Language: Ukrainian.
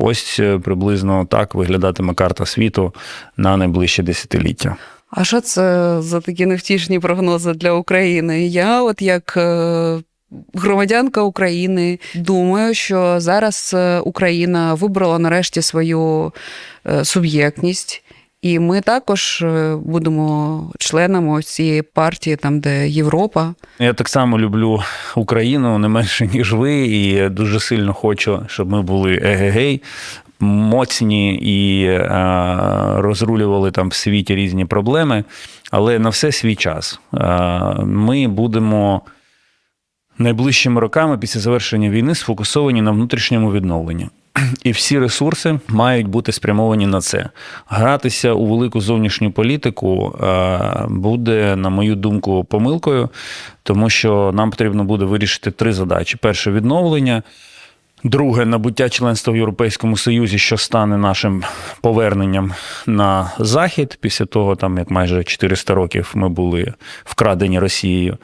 Ось е, приблизно так виглядатиме карта світу на найближче десятиліття. А що це за такі невтішні прогнози для України? Я, от як е, громадянка України, думаю, що зараз е, Україна вибрала нарешті свою суб'єктність. І ми також е, будемо членами цієї партії, там де Європа. Я так само люблю Україну не менше, ніж ви, і дуже сильно хочу, щоб ми були егегей, моцні і е, розрулювали там в світі різні проблеми. Але на все свій час. Е, ми будемо найближчими роками після завершення війни сфокусовані на внутрішньому відновленні. І всі ресурси мають бути спрямовані на це. Гратися у велику зовнішню політику е, буде, на мою думку, помилкою, тому що нам потрібно буде вирішити три задачі: перше відновлення. Друге набуття членства в Європейському Союзі, що стане нашим поверненням на захід після того, там як майже 400 років ми були вкрадені Росією.